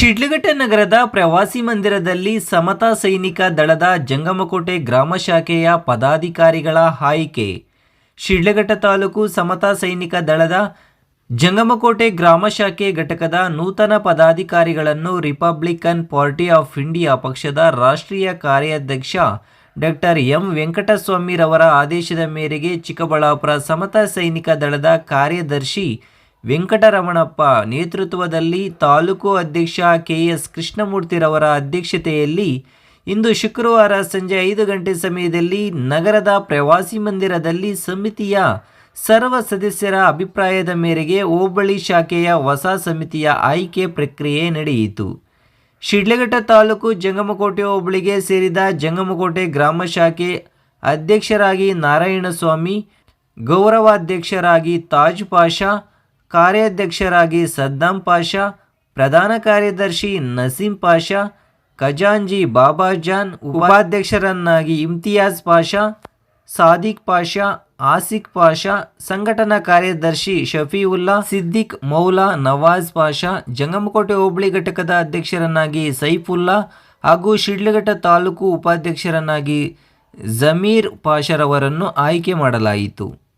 ಶಿಡ್ಲಘಟ್ಟ ನಗರದ ಪ್ರವಾಸಿ ಮಂದಿರದಲ್ಲಿ ಸಮತಾ ಸೈನಿಕ ದಳದ ಜಂಗಮಕೋಟೆ ಗ್ರಾಮ ಶಾಖೆಯ ಪದಾಧಿಕಾರಿಗಳ ಆಯ್ಕೆ. ಶಿಡ್ಲಘಟ್ಟ ತಾಲೂಕು ಸಮತಾ ಸೈನಿಕ ದಳದ ಜಂಗಮಕೋಟೆ ಗ್ರಾಮ ಶಾಖೆ ಘಟಕದ ನೂತನ ಪದಾಧಿಕಾರಿಗಳನ್ನು ರಿಪಬ್ಲಿಕನ್ ಪಾರ್ಟಿ ಆಫ್ ಇಂಡಿಯಾ ಪಕ್ಷದ ರಾಷ್ಟ್ರೀಯ ಕಾರ್ಯಾಧ್ಯಕ್ಷ ಡಾಕ್ಟರ್ ಎಂ ವೆಂಕಟಸ್ವಾಮಿರವರ ಆದೇಶದ ಮೇರೆಗೆ ಚಿಕ್ಕಬಳ್ಳಾಪುರ ಸಮತಾ ಸೈನಿಕ ದಳದ ಕಾರ್ಯದರ್ಶಿ ವೆಂಕಟರಮಣಪ್ಪ ನೇತೃತ್ವದಲ್ಲಿ ತಾಲೂಕು ಅಧ್ಯಕ್ಷ ಕೆ ಎಸ್ ಕೃಷ್ಣಮೂರ್ತಿರವರ ಅಧ್ಯಕ್ಷತೆಯಲ್ಲಿ ಇಂದು ಶುಕ್ರವಾರ ಸಂಜೆ ಐದು ಗಂಟೆ ಸಮಯದಲ್ಲಿ ನಗರದ ಪ್ರವಾಸಿ ಮಂದಿರದಲ್ಲಿ ಸಮಿತಿಯ ಸರ್ವ ಸದಸ್ಯರ ಅಭಿಪ್ರಾಯದ ಮೇರೆಗೆ ಹೋಬಳಿ ಶಾಖೆಯ ಹೊಸ ಸಮಿತಿಯ ಆಯ್ಕೆ ಪ್ರಕ್ರಿಯೆ ನಡೆಯಿತು. ಶಿಡ್ಲಘಟ್ಟ ತಾಲೂಕು ಜಂಗಮಕೋಟೆ ಹೋಬಳಿಗೆ ಸೇರಿದ ಜಂಗಮಕೋಟೆ ಗ್ರಾಮ ಶಾಖೆ ಅಧ್ಯಕ್ಷರಾಗಿ ನಾರಾಯಣಸ್ವಾಮಿ, ಗೌರವಾಧ್ಯಕ್ಷರಾಗಿ ತಾಜ್ ಪಾಷಾ ಕಾರ್ಯಾಧ್ಯಕ್ಷರಾಗಿ ಸದ್ದಾಂ ಪಾಷಾ, ಪ್ರಧಾನ ಕಾರ್ಯದರ್ಶಿ ನಸೀಂ ಪಾಷಾ, ಖಜಾಂಜಿ ಬಾಬಾಜಾನ್, ಉಪಾಧ್ಯಕ್ಷರನ್ನಾಗಿ ಇಮ್ತಿಯಾಜ್ ಪಾಷಾ, ಸಾದಿಕ್ ಪಾಷಾ, ಆಸಿಕ್ ಪಾಷಾ, ಸಂಘಟನಾ ಕಾರ್ಯದರ್ಶಿ ಶಫೀವುಲ್ಲಾ, ಸಿದ್ದಿಕ್ ಮೌಲಾ, ನವಾಜ್ ಪಾಷಾ, ಜಂಗಮಕೋಟೆ ಹೋಬಳಿ ಘಟಕದ ಅಧ್ಯಕ್ಷರನ್ನಾಗಿ ಸೈಫುಲ್ಲಾ ಹಾಗೂ ಶಿಡ್ಲಘಟ್ಟ ತಾಲೂಕು ಉಪಾಧ್ಯಕ್ಷರನ್ನಾಗಿ ಜಮೀರ್ ಪಾಷರವರನ್ನು ಆಯ್ಕೆ ಮಾಡಲಾಯಿತು.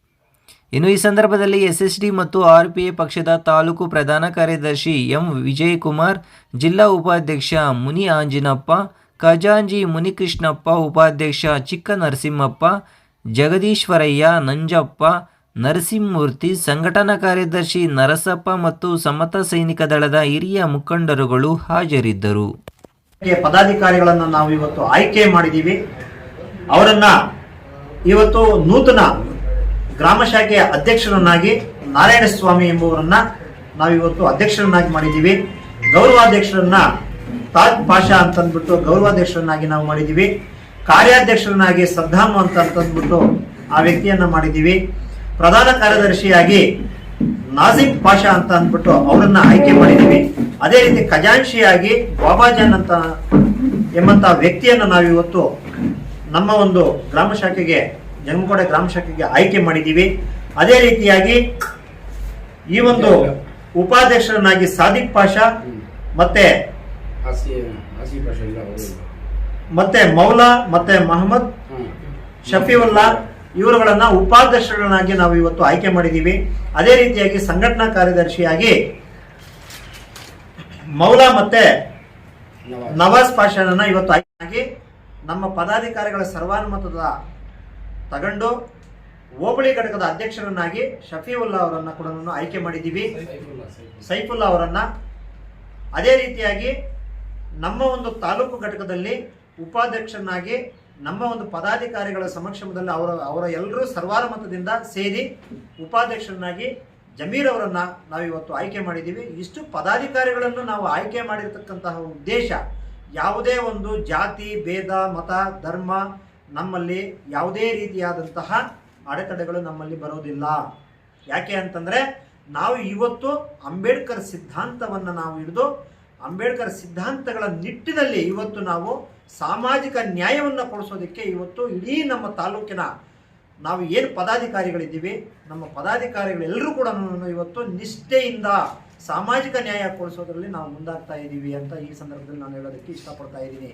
ಇನ್ನು ಈ ಸಂದರ್ಭದಲ್ಲಿ ಎಸ್ಎಸ್ಡಿ ಮತ್ತು ಆರ್ಪಿಎ ಪಕ್ಷದ ತಾಲೂಕು ಪ್ರಧಾನ ಕಾರ್ಯದರ್ಶಿ ಎಂ ವಿಜಯಕುಮಾರ್, ಜಿಲ್ಲಾ ಉಪಾಧ್ಯಕ್ಷ ಮುನಿ ಆಂಜಿನಪ್ಪ ಖಜಾಂಜಿ ಮುನಿಕೃಷ್ಣಪ್ಪ, ಉಪಾಧ್ಯಕ್ಷ ಚಿಕ್ಕ ನರಸಿಂಹಪ್ಪ ಜಗದೀಶ್ವರಯ್ಯ ನಂಜಪ್ಪ, ನರಸಿಂಹಮೂರ್ತಿ, ಸಂಘಟನಾ ಕಾರ್ಯದರ್ಶಿ ನರಸಪ್ಪ ಮತ್ತು ಸಮತ ಸೈನಿಕ ದಳದ ಹಿರಿಯ ಮುಖಂಡರುಗಳು ಹಾಜರಿದ್ದರು. ಪದಾಧಿಕಾರಿಗಳನ್ನು ನಾವು ಇವತ್ತು ಆಯ್ಕೆ ಮಾಡಿದ್ದೀವಿ. ಅವರನ್ನ ಇವತ್ತು ನೂತನ ಗ್ರಾಮ ಶಾಖೆಯ ಅಧ್ಯಕ್ಷರನ್ನಾಗಿ ನಾರಾಯಣ ಸ್ವಾಮಿ ಎಂಬುವರನ್ನ ನಾವು ಇವತ್ತು ಅಧ್ಯಕ್ಷರನ್ನಾಗಿ ಮಾಡಿದ್ದೀವಿ. ಗೌರವಾಧ್ಯಕ್ಷರನ್ನ ತಾಜ್ ಪಾಷಾ ಅಂತ ಅಂದ್ಬಿಟ್ಟು ಗೌರವಾಧ್ಯಕ್ಷರನ್ನಾಗಿ ನಾವು ಮಾಡಿದ್ದೀವಿ. ಕಾರ್ಯಾಧ್ಯಕ್ಷರನ್ನಾಗಿ ಸದ್ದಾಮ್ ಅಂತ ಅಂತಂದ್ಬಿಟ್ಟು ಆ ವ್ಯಕ್ತಿಯನ್ನ ಮಾಡಿದ್ದೀವಿ. ಪ್ರಧಾನ ಕಾರ್ಯದರ್ಶಿಯಾಗಿ ನಾಜಿಕ್ ಪಾಷಾ ಅಂತ ಅಂದ್ಬಿಟ್ಟು ಅವರನ್ನ ಆಯ್ಕೆ ಮಾಡಿದ್ದೀವಿ. ಅದೇ ರೀತಿ ಖಜಾಂಶಿಯಾಗಿ ಬಾಬಾಜಾನ್ ಅಂತ ಎಂಬಂತ ವ್ಯಕ್ತಿಯನ್ನು ನಾವು ಇವತ್ತು ನಮ್ಮ ಒಂದು ಗ್ರಾಮ ಶಾಖೆಗೆ ಜಂಗಮಕೋಟೆ ಗ್ರಾಮ ಶಾಖೆಗೆ ಆಯ್ಕೆ ಮಾಡಿದ್ದೀವಿ. ಅದೇ ರೀತಿಯಾಗಿ ಈ ಒಂದು ಉಪಾಧ್ಯಕ್ಷರನ್ನಾಗಿ ಸಾದಿಕ್ ಪಾಷಾ ಮತ್ತೆ ಮತ್ತೆ ಮೌಲಾ ಮತ್ತೆ ಮಹಮ್ಮದ್ ಶಫೀವುಲ್ಲಾ ಇವರುಗಳನ್ನ ಉಪಾಧ್ಯಕ್ಷರನ್ನಾಗಿ ನಾವು ಇವತ್ತು ಆಯ್ಕೆ ಮಾಡಿದ್ದೀವಿ. ಅದೇ ರೀತಿಯಾಗಿ ಸಂಘಟನಾ ಕಾರ್ಯದರ್ಶಿಯಾಗಿ ಮೌಲಾ ಮತ್ತೆ ನವಾಜ್. ಪಾಷಾನನ್ನ ಇವತ್ತು ಆಯ್ಕೆ ನಮ್ಮ ಪದಾಧಿಕಾರಿಗಳ ಸರ್ವಾನುಮತದ ತಗೊಂಡು ಹೋಬಳಿ ಘಟಕದ ಅಧ್ಯಕ್ಷರನ್ನಾಗಿ ಶಫೀವುಲ್ಲಾ ಅವರನ್ನ ಕೂಡ ಆಯ್ಕೆ ಮಾಡಿದ್ದೀವಿ. ಸೈಫುಲ್ಲಾ ಅವರನ್ನ ಅದೇ ರೀತಿಯಾಗಿ ನಮ್ಮ ಒಂದು ತಾಲೂಕು ಘಟಕದಲ್ಲಿ ಉಪಾಧ್ಯಕ್ಷರನ್ನಾಗಿ ನಮ್ಮ ಒಂದು ಪದಾಧಿಕಾರಿಗಳ ಸಮಕ್ಷಮದಲ್ಲಿ ಅವರ ಅವರ ಎಲ್ಲರೂ ಸರ್ವಾನುಮತದಿಂದ ಸೇರಿ ಉಪಾಧ್ಯಕ್ಷರನ್ನಾಗಿ ಜಮೀರ್ ಅವರನ್ನ ನಾವು ಇವತ್ತು ಆಯ್ಕೆ ಮಾಡಿದ್ದೀವಿ. ಇಷ್ಟು ಪದಾಧಿಕಾರಿಗಳನ್ನು ನಾವು ಆಯ್ಕೆ ಮಾಡಿರ್ತಕ್ಕಂತಹ ಉದ್ದೇಶ ಯಾವುದೇ ಒಂದು ಜಾತಿ ಭೇದ ಮತ ಧರ್ಮ ನಮ್ಮಲ್ಲಿ ಯಾವುದೇ ರೀತಿಯಾದಂತಹ ಅಡೆತಡೆಗಳು ನಮ್ಮಲ್ಲಿ ಬರೋದಿಲ್ಲ. ಯಾಕೆ ಅಂತಂದ್ರೆ ನಾವು ಇವತ್ತು ಅಂಬೇಡ್ಕರ್ ಸಿದ್ಧಾಂತವನ್ನು ನಾವು ಹಿಡಿದು ಅಂಬೇಡ್ಕರ್ ಸಿದ್ಧಾಂತಗಳ ನಿಟ್ಟಿನಲ್ಲಿ ಇವತ್ತು ನಾವು ಸಾಮಾಜಿಕ ನ್ಯಾಯವನ್ನು ಕೊಡಿಸೋದಕ್ಕೆ ಇವತ್ತು ಇಡೀ ನಮ್ಮ ತಾಲೂಕಿನ ನಾವು ಏನು ಪದಾಧಿಕಾರಿಗಳಿದ್ದೀವಿ, ನಮ್ಮ ಪದಾಧಿಕಾರಿಗಳೆಲ್ಲರೂ ಕೂಡ ಇವತ್ತು ನಿಷ್ಠೆಯಿಂದ ಸಾಮಾಜಿಕ ನ್ಯಾಯ ಕೊಡಿಸೋದ್ರಲ್ಲಿ ನಾವು ಮುಂದಾಗ್ತಾ ಇದ್ದೀವಿ ಅಂತ ಈ ಸಂದರ್ಭದಲ್ಲಿ ನಾನು ಹೇಳೋದಕ್ಕೆ ಇಷ್ಟಪಡ್ತಾ ಇದ್ದೀನಿ.